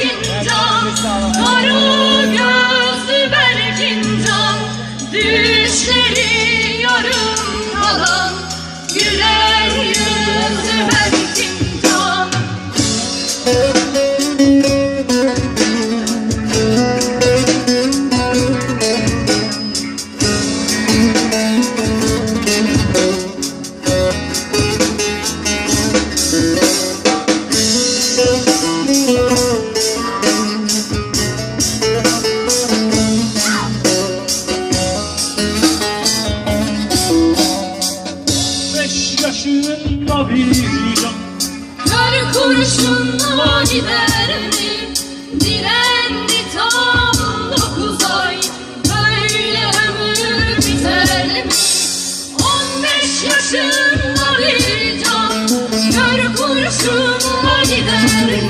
Berkincan Kara gözlü Berkincan Düşleri yarım kalan Gülen yüzlü Berkincan kurşunla vicdan Kör kurşunla giderdi Direndi tam dokuz ay. Böyle ömür biter mi? On beş yaşında bir can. Kör kurşunla giderdi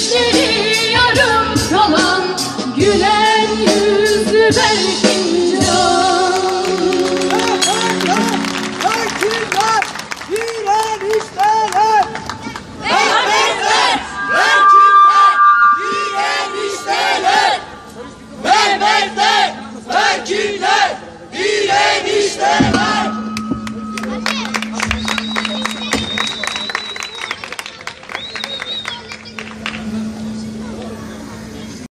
Dişleri yarım kalan gülen yüzlü belki